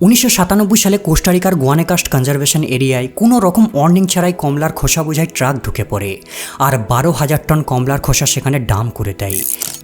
উনিশশো সাতানব্বই সালে কোস্টারিকার গোয়ানেকাস্ট কনজারভেশন এরিয়ায় কোনো রকম ওয়ার্নিং ছাড়াই কমলার খোসা বোঝাই ট্রাক ঢুকে পড়ে, আর বারো হাজার টন কমলার খোসা সেখানে ডাম করে দেয়।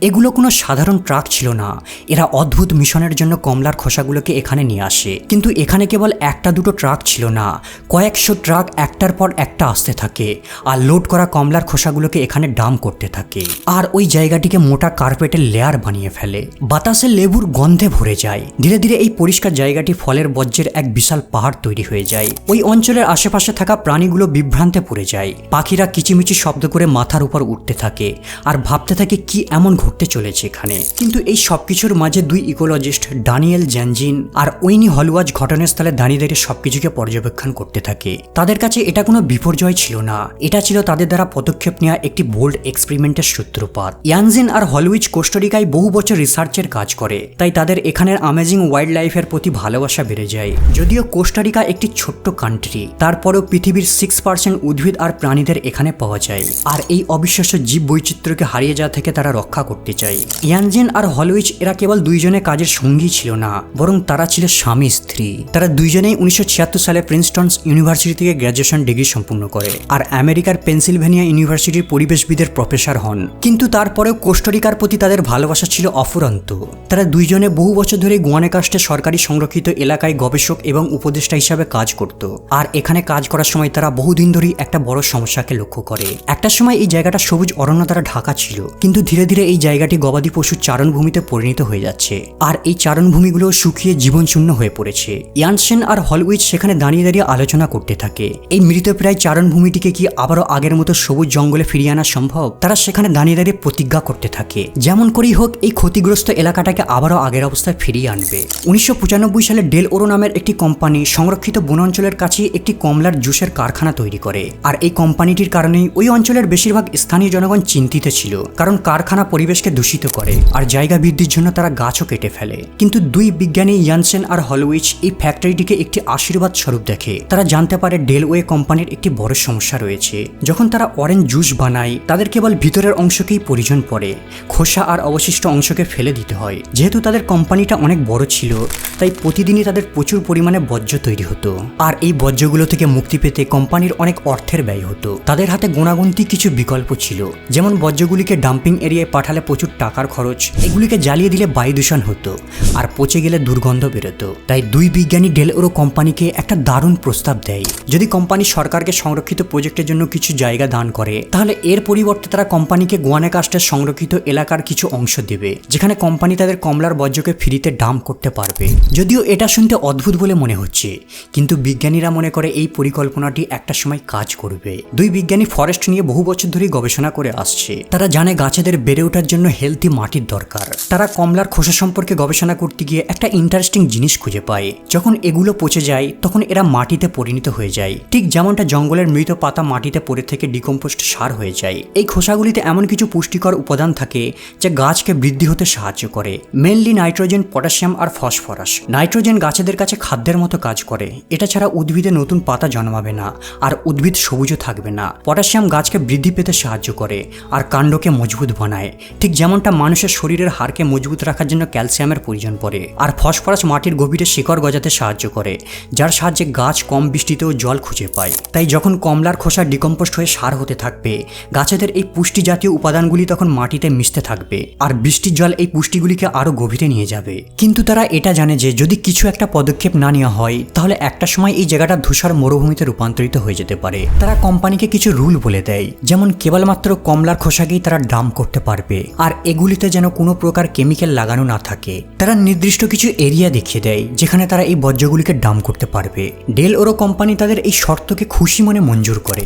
এগুলো কোনো সাধারণ ট্রাক ছিল না। এরা অদ্ভুত মিশনের জন্য কমলার খোসাগুলোকে এখানে নিয়ে আসে। কিন্তু এখানে কেবল একটা দুটো ট্রাক ছিল না, কয়েকশো ট্রাক একটার পর একটা আসতে থাকে, আর লোড করা কমলার খোসাগুলোকে এখানে ডাম করতে থাকে। আর ওই জায়গাটিকে মোটা কার্পেটের লেয়ার বানিয়ে ফেলে। বাতাসে লেবুর গন্ধে ভরে যায়। ধীরে ধীরে এই পরিষ্কার জায়গাটি ফলের বজ্রের এক বিশাল পাহাড় তৈরি হয়ে যায়। ওই অঞ্চলের আশেপাশে থাকা প্রাণীগুলো বিভ্রান্তে পড়ে যায়। পাখিরা কিচিমিচি শব্দ করে মাথার উপর উঠতে থাকে আর ভাবতে থাকে কি এমন ঘটতে চলেছে এখানে। কিন্তু এই সবকিছুর মাঝে দুই ইকোলজিস্ট, ডানিয়েল জ্যানজিন আর ওইনি হলওয়াজ ঘটনাস্থলে দাঁড়িয়ে দাঁড়িয়ে সবকিছুকে পর্যবেক্ষণ করতে থাকে। তাদের কাছে এটা কোনো বিপর্যয় ছিল না। এটা ছিল তাদের দ্বারা পদক্ষেপ নেওয়া একটি বোল্ড এক্সপেরিমেন্টের সূত্রপাত। ইয়ানজিন আর হলউইচ কোস্টোরিকায় বহু বছর রিসার্চের কাজ করে, তাই তাদের এখানের আমেজিং ওয়াইল্ড লাইফের প্রতি ভালোবাসা বেড়ে যায়। যদিও কোস্টারিকা একটি ছোট্ট কান্ট্রি তারপরেও পৃথিবীর সিক্স পার্সেন্ট উদ্ভিদ আর প্রাণীদের এখানে পাওয়া যায়। আর এই অবিশ্বাস্য জীব বৈচিত্র্যকে হারিয়ে যাওয়া থেকে তারা রক্ষা করতে চায়। ইয়ানজেন আর হলউইচ এরা কেবল দুইজনে কাজের সঙ্গী ছিল না, বরং তারা ছিল স্বামী, স্ত্রী। তারা দুইজনেই উনিশশো ছিয়াত্তর সালে প্রিন্সটনস ইউনিভার্সিটি থেকে গ্র্যাজুয়েশন ডিগ্রি সম্পূর্ণ করে, আর আমেরিকার পেনসিলভেনিয়া ইউনিভার্সিটির পরিবেশবিদের প্রফেসর হন। কিন্তু তারপরেও কোস্টারিকার প্রতি তাদের ভালোবাসা ছিল অফুরন্ত। তারা দুইজনে বহু বছর ধরে গোয়ানেকাস্টে সরকারি সংরক্ষিত এলাকায় গবেষক এবং উপদেষ্টা হিসাবে কাজ করত। আর এখানে কাজ করার সময় তারা বহুদিন ধরেই একটা বড় সমস্যাকে লক্ষ্য করে। একটা সময় এই জায়গাটা সবুজ অরণ্য দ্বারা ঢাকা ছিল, কিন্তু ধীরে ধীরে এই জায়গাটি গবাদি পশুর চারণভূমিতে পরিণত হয়ে যাচ্ছে। আর এই চারণভূমিগুলো শুকিয়ে জীবনশূন্য হয়ে পড়েছে। ইয়ানসেন আর হলউইচ সেখানে দাঁড়িয়ে দাঁড়িয়ে আলোচনা করতে থাকে। এই মৃতপ্রায় চারণভূমিটিকে কি আবারও আগের মতো সবুজ জঙ্গলে ফিরিয়ে আনা সম্ভব? তারা সেখানে দাঁড়িয়ে দাঁড়িয়ে প্রতিজ্ঞা করতে থাকে। যেমন করেই হোক, এই ক্ষতিগ্রস্ত এলাকাটাকে আবারও আগের অবস্থায় ফিরিয়ে আনবে। উনিশশো পঁচানব্বই সালে ডেল ওরো নামের একটি কোম্পানি সংরক্ষিত বনাঞ্চলের কাছে একটি কমলার জুসের কারখানা তৈরি করে। আর এই কোম্পানিটির কারণেই ওই অঞ্চলের বেশিরভাগ স্থানীয় জনগণ চিন্তিত ছিল। কারণ কারখানা পরিবেশকে দূষিত করে আর জায়গা বৃদ্ধির জন্য তারা গাছও কেটে ফেলে। কিন্তু দুই বিজ্ঞানী ইয়ানসেন আর হলউইচ এই ফ্যাক্টরিটিকে একটি আশীর্বাদ স্বরূপ দেখে। তারা জানতে পারে ডেলওয়ে কোম্পানির একটি বড় সমস্যা রয়েছে। যখন তারা অরেঞ্জ জুস বানায়, তাদের কেবল ভিতরের অংশকেই প্রয়োজন পড়ে। খোসা আর অবশিষ্ট অংশকে ফেলে দিতে হয়। যেহেতু তাদের কোম্পানিটা অনেক বড় ছিল, তাই প্রতিদিনই তাদের প্রচুর পরিমাণে বর্জ্য তৈরি হতো। আর এই বর্জ্যগুলো থেকে মুক্তি পেতে কোম্পানির অনেক অর্থের ব্যয় হতো। তাদের হাতে গোনাগুন্তি কিছু বিকল্প ছিল। যেমন বর্জ্যগুলিকে ডাম্পিং এরিয়ায় পাঠালে প্রচুর টাকার খরচ, এগুলিকে জ্বালিয়ে দিলে বায়ু দূষণ হতো আর পচে গেলে দুর্গন্ধ বেরোতো। তাই দুই বিজ্ঞানী ডেল ওরো কোম্পানিকে একটা দারুণ প্রস্তাব দেয়, যদি কোম্পানি সরকারকে সংরক্ষিত প্রজেক্টের জন্য কিছু জায়গা দান করে, তাহলে এর পরিবর্তে তারা কোম্পানিকে গোয়ানেকাস্টের সংরক্ষিত এলাকার কিছু অংশ দেবে, যেখানে কোম্পানি তাদের কমলার বর্জ্যকে ফ্রিতে ডাম্প করতে পারবে। যদিও এটা শুনতে অদ্ভুত বলে মনে হচ্ছে। কিন্তু বিজ্ঞানীরা মনে করে এই পরিকল্পনাটি একটা সময় কাজ করবে। দুই বিজ্ঞানী ফরেস্ট নিয়ে বহু বছর ধরেই গবেষণা করে আসছে। তারা জানে গাছেদের বেড়ে ওঠার জন্য হেলথি মাটির দরকার। তারা কমলার খোসা সম্পর্কে গবেষণা করতে গিয়ে একটা ইন্টারেস্টিং জিনিস খুঁজে পায়। যখন এগুলো পচে যায়, তখন এরা মাটিতে পরিণত হয়ে যায়। ঠিক যেমনটা জঙ্গলের মৃত পাতা মাটিতে পড়ে থেকে ডিকম্পোস্ট সার হয়ে যায়। এই খোসাগুলিতে এমন কিছু পুষ্টিকর উপাদান থাকে, যা গাছকে বৃদ্ধি হতে সাহায্য করে। মেনলি নাইট্রোজেন পটাশিয়াম আর ফসফরাস নাইট্রোজেন গাছেদের কাছে খাদ্যের মতো কাজ করে। এটা ছাড়া উদ্ভিদে নতুন পাতা জন্মাবে না, আর উদ্ভিদ সবুজও থাকবে না। পটাশিয়াম গাছকে বৃদ্ধি পেতে সাহায্য করে, আর কাণ্ডকে মজবুত বানায়। ঠিক যেমনটা মানুষের শরীরের হাড়কে মজবুত রাখার জন্য ক্যালসিয়ামের প্রয়োজন পড়ে, আর ফসফরাস মাটির গভীরে শিকড় গজাতে সাহায্য করে, যার সাহায্যে গাছ কম বৃষ্টিতেও জল খুঁজে পায়। তাই যখন কমলার খোসা ডিকম্পোস্ট হয়ে সার হতে থাকবে, গাছেদের এই পুষ্টি জাতীয় উপাদানগুলি তখন মাটিতে মিশতে থাকবে, আর বৃষ্টির জল এই পুষ্টিগুলিকে আরও গভীরে নিয়ে যাবে। কিন্তু তারা এটা জানে যে যদি কিছু একটা পদক্ষেপ না নেওয়া হয়, তাহলে একটা সময় এই জায়গাটা ধূসর মরুভূমিতে রূপান্তরিত হয়ে যেতে পারে। তারা কোম্পানিকে কিছু রুল বলে দেয়, যেমন কেবলমাত্র কমলার খোসাকেই তারা ডাম করতে পারবে, আর এগুলিতে যেন কোনো প্রকার কেমিক্যাল লাগানো না থাকে। তারা নির্দিষ্ট কিছু এরিয়া দেখিয়ে দেয়, যেখানে তারা এই বর্জ্যগুলিকে ডাম করতে পারবে। ডেল ওরো কোম্পানি তাদের এই শর্তকে খুশি মনে মঞ্জুর করে,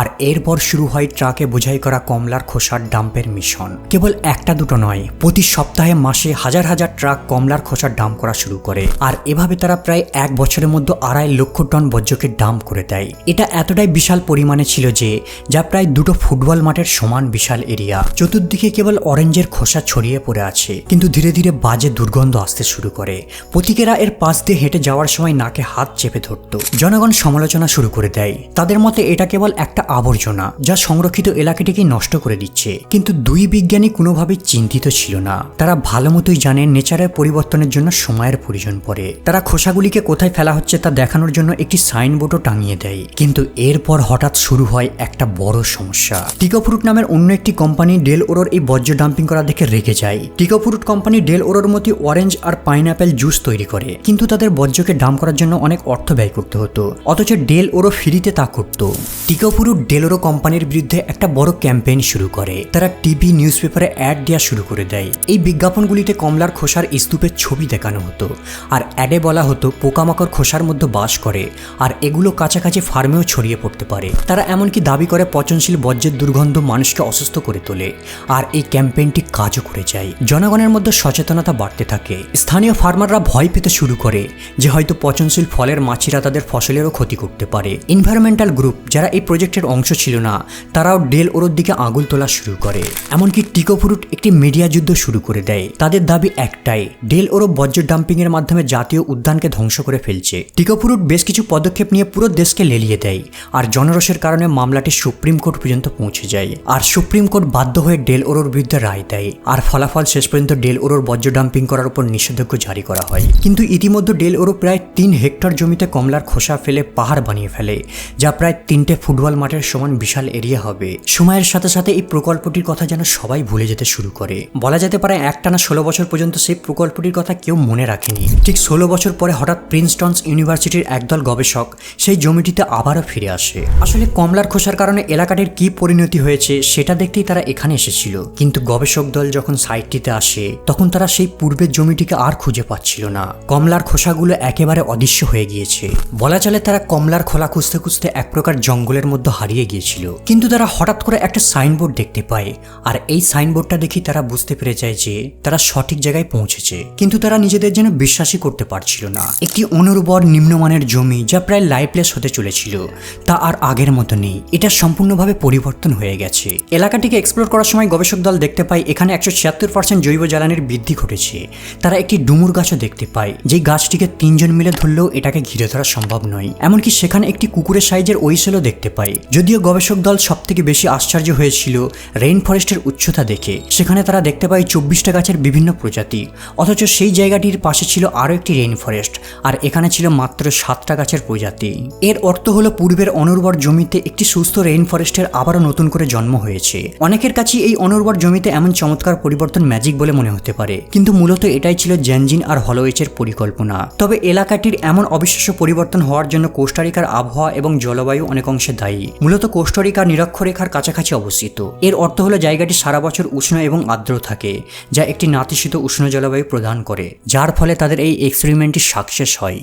আর এরপর শুরু হয় ট্রাকে বোঝাই করা কমলার খোসার ডাম্পের মিশন। কেবল একটা দুটো নয়, প্রতি সপ্তাহে মাসে হাজার হাজার ট্রাক কমলার খোসার ডাম্প করা শুরু করে, আর এভাবে তারা প্রায় এক বছরের মধ্যে আড়াই লক্ষ টন বর্জ্যকে ডাম্প করে দেয়। এটা এতটাই বিশাল পরিমাণে ছিল যে, যা প্রায় দুটো ফুটবল মাঠের সমান বিশাল এরিয়া। চতুর্দিকে কেবল অরেঞ্জের খোসা ছড়িয়ে পড়ে আছে, কিন্তু ধীরে ধীরে বাজে দুর্গন্ধ আসতে শুরু করে। প্রতীকেরা এর পাশ দিয়ে হেঁটে যাওয়ার সময় নাকে হাত চেপে ধরত। জনগণ সমালোচনা শুরু করে দেয়। তাদের মতে এটা কেবল একটা আবর্জনা, যা সংরক্ষিত এলাকাটিকে নষ্ট করে দিচ্ছে। কিন্তু দুই বিজ্ঞানী কোনোভাবেই চিন্তিত ছিল না। তারা ভালো মতোই জানেন নেচারের পরিবর্তনের জন্য সময়ের প্রয়োজন পড়ে। তারা খোসাগুলিকে কোথায় ফেলা হচ্ছে তা দেখানোর জন্য একটি সাইনবোর্ডও টাঙিয়ে দেয়। কিন্তু এরপর হঠাৎ শুরু হয় একটা বড় সমস্যা। টিকোফ্রুট নামের অন্য একটি কোম্পানি ডেল ওরোর এই বর্জ্য ডাম্পিং করা দেখে রেগে যায়। টিকোফ্রুট কোম্পানি ডেল ওরোর মতো অরেঞ্জ আর পাইনঅ্যাপেল জুস তৈরি করে। কিন্তু তাদের বর্জ্যকে ডাম করার জন্য অনেক অর্থ ব্যয় করতে হতো। অথচ ডেল ওরো ফ্রিতে তা করত। টিকোফ্রুট ডেল ওরো কোম্পানির বিরুদ্ধে একটা বড় ক্যাম্পেইন শুরু করে। তারা টিভি নিউজ পেপারে অ্যাড দেওয়া শুরু করে দেয়। এই বিজ্ঞাপনগুলিতে কমলার খোসার স্তূপের ছবি দেখানো হতো। আর অ্যাডে বলা হতো, পোকামাকড় খোসার মধ্যে বাস করে, আর এগুলো কাছাকাছি ফার্মেও ছড়িয়ে পড়তে পারে। তারা এমনকি দাবি করে, পচনশীল বর্জ্যের দুর্গন্ধ মানুষকে অসুস্থ করে তোলে, আর এই ক্যাম্পেইনটি কাজও করে যায়। জনগণের মধ্যে সচেতনতা বাড়তে থাকে। স্থানীয় ফার্মাররা ভয় পেতে শুরু করে যে হয়তো পচনশীল ফলের মাছিরা তাদের ফসলেরও ক্ষতি করতে পারে। এনভায়রনমেন্টাল গ্রুপ যারা এই প্রজেক্টের অংশ ছিল না, তারাও ডেল ওরোর দিকে আগুল তোলা শুরু করে। এমনকি টিকোফ্রুট একটি মিডিয়া যুদ্ধ শুরু করে দেয়। তাদের দাবি একটাই, ডেল ওরো বর্জ্য ডাম্পিংয়ের মাধ্যমে মাধ্যমে জাতীয় উদ্যানকে ধ্বংস করে ফেলছে। টিকোফ্রুট বেশ কিছু পদক্ষেপ নিয়ে পুরো দেশকে লেলিয়ে দেয়, আর জনরসের কারণে মামলাটি সুপ্রিম কোর্ট পর্যন্ত পৌঁছে যায়। আর সুপ্রিম কোর্ট বাধ্য হয়ে ডেল ওরোর বিরুদ্ধে রায় দেয়, আর ফলাফল শেষ পর্যন্ত ডেল ওরোর বর্জ্য ডাম্পিং করার উপর নিষেধাজ্ঞা জারি করা হয়। কিন্তু ইতিমধ্যে ডেল ওরো প্রায় তিন হেক্টর জমিতে কমলার খোসা ফেলে পাহাড় বানিয়ে ফেলে, যা প্রায় তিনটে ফুটবল মাঠের সমান বিশাল এরিয়া হবে। সময়ের সাথে সাথে এই প্রকল্পটির কথা যেন সবাই ভুলে যেতে শুরু করে। বলা যেতে পারে একটানা ষোলো বছর পর্যন্ত সেই প্রকল্পটির কথা কেউ মনে রাখেনি। ঠিক ষোলো বছর পরে হঠাৎ প্রিন্সটনস ইউনিভার্সিটির একদল গবেষক সেই জমিটিতে আবারও ফিরে আসে। আসলে কমলার খোসার কারণে এলাকাটির কি পরিণতি হয়েছে সেটা দেখতেই তারা এখানে এসেছিল। কিন্তু গবেষক দল যখন সাইটটিতে আসে, তখন তারা সেই পূর্বের জমিটিকে আর খুঁজে পাচ্ছিল না। কমলার খোসাগুলো একেবারে অদৃশ্য হয়ে গিয়েছে। বলা চলে তারা কমলার খোলা খুঁজতে খুঁজতে এক প্রকার জঙ্গলের মধ্যে হারিয়ে গিয়েছিল। কিন্তু তারা হঠাৎ করে একটা সাইনবোর্ড দেখতে পায়। আর এই সাইনবোর্ডটা দেখি তারা বুঝতে পেরে যায় যে তারা সঠিক জায়গায় পৌঁছেছে। কিন্তু তারা নিজেদের যেন বিশ্বাসই করতে পারছিল না। একটি অনুর্বর নিম্নমানের জমি যা প্রায় লাইফলেস হতে চলেছিল, তা আর আগের মতো নেই। এটা সম্পূর্ণভাবে পরিবর্তন হয়ে গেছে। এলাকাটিকে এক্সপ্লোর করার সময় গবেষক দল দেখতে পায়, এখানে একশো ছিয়াত্তর পার্সেন্ট জৈব জ্বালানির বৃদ্ধি ঘটেছে। তারা একটি ডুমুর গাছও দেখতে পায়, যেই গাছটিকে তিনজন মিলে ধরলেও এটাকে ঘিরে ধরা সম্ভব নয়। এমনকি সেখানে একটি কুকুরের সাইজের ওইসেলও দেখতে পায় যদিও গবেষক দল সব থেকে বেশি আশ্চর্য হয়েছিল রেইন ফরেস্টের উচ্চতা দেখে। সেখানে তারা দেখতে পায় চব্বিশটা গাছের বিভিন্ন প্রজাতি। অথচ সেই জায়গাটির পাশে ছিল আরও একটি রেইন ফরেস্ট আর এখানে ছিল মাত্র সাতটা গাছের প্রজাতি। এর অর্থ হলো পূর্বের অনুর্বর জমিতে একটি সুস্থ রেইন ফরেস্টের আবারও নতুন করে জন্ম হয়েছে। অনেকের কাছে এই অনুর্বর জমিতে এমন চমৎকার পরিবর্তন ম্যাজিক বলে মনে হতে পারে, কিন্তু মূলত এটাই ছিল জ্যানজিন আর হলোয়েচের পরিকল্পনা। তবে এলাকাটির এমন অবিশ্বাস্য পরিবর্তন হওয়ার জন্য কোস্টারিকার আবহাওয়া এবং জলবায়ু অনেক অংশে দায়ী। মূলত কোস্টারিকা নিরক্ষরেখার কাছাকাছি অবস্থিত। এর অর্থ হলো জায়গাটি সারা বছর উষ্ণ এবং আর্দ্র থাকে, যা একটি নাতিশীত উষ্ণ জলবায়ু প্রদান করে, যার ফলে তাদের এই এক্সপেরিমেন্টটি সাকসেস হয়।